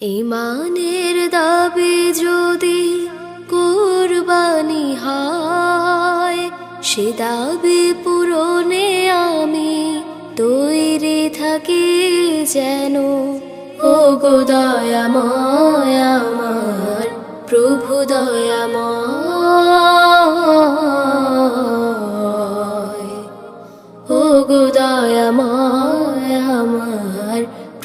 ইমানের দাবি যদি কুরবানি হয়, সে দাবি পূরণে আমি তৈরি থাকি যেন। ও গো আমার, প্রভু দয়াময়। ও গো দয়াময়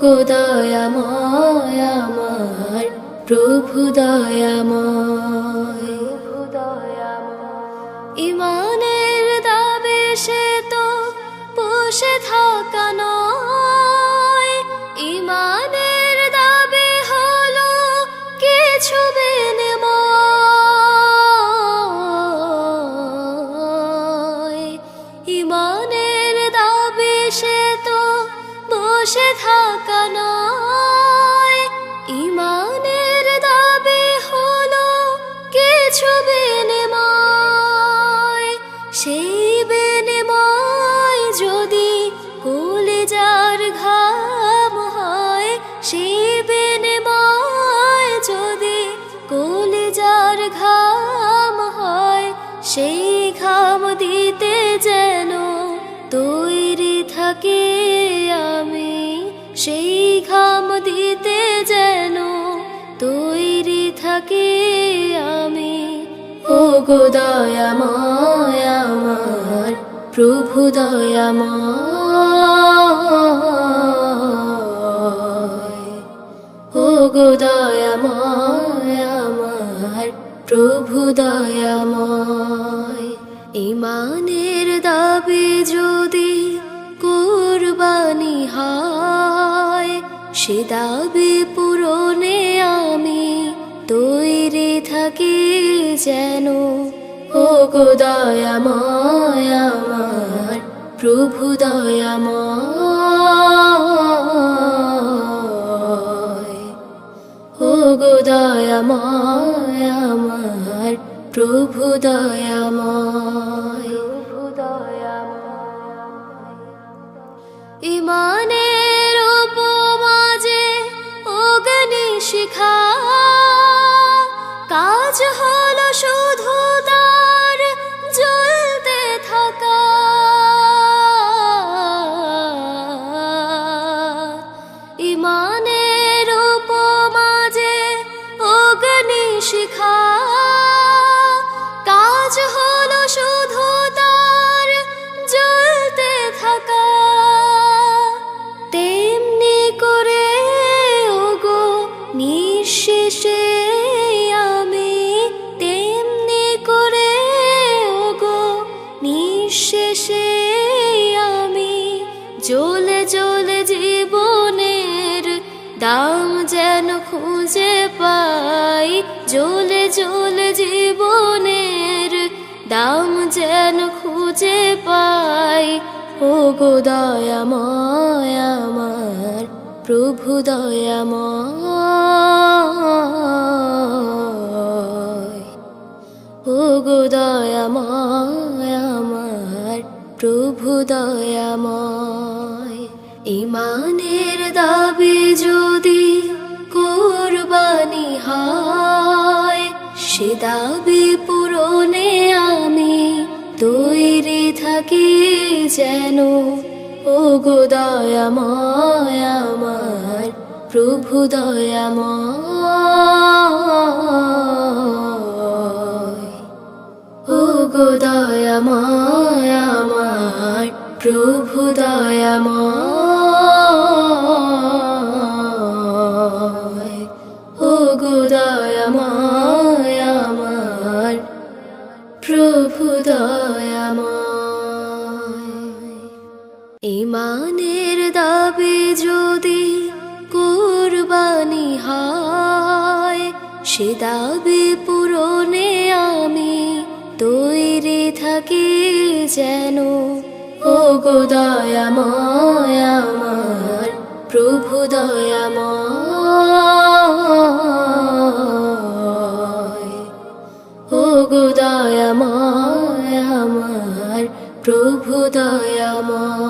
গো দয়াময় আমার প্রভু দয়াময় ইমানের দাবে সে তো বসে থাকা সেই বিনিময় ঘাম হয় ঘাম হয়, সেই ঘাম দিতে যেন তৈরি থাকে আমি, সেই ঘাম দিতে গো দয়াময় আমার প্রভু দয়াময় ও গো দয়াময় আমার প্রভু দয়াময় ইমানের দাবি যদি কুরবানি হয়, সে দাবি পূরণে থাকি যেন। ও গো দয়াময় আমার, প্রভু দয়াময়। ও গো দয়াময় আমার, প্রভু দয়াময়। ইমানের উপমাজে অগ্নি শিখা ইমানের উপমাজে অগ্নি শিখা জ্বলে জ্বলে জীবনের দাম যেন খুঁজে পাই। ও গো দয়াময় আমার, প্রভু দয়াময় ও গো দয়াময় আমার, প্রভু দয়াময় ইমানের দাবি যদি কোরবানি হয় সে দাবি পূরণে আমি তৈরি থাকি যেন। ও গো আমার প্রভু দয়াময়। ইমানের দাবি যদি কোরবানি হয়, সে দাবি পূরণে আমি তৈরি থাকি যেন। ও গো আমার, প্রভু দয়াময়। ও গো আমার, প্রভু দয়াময়।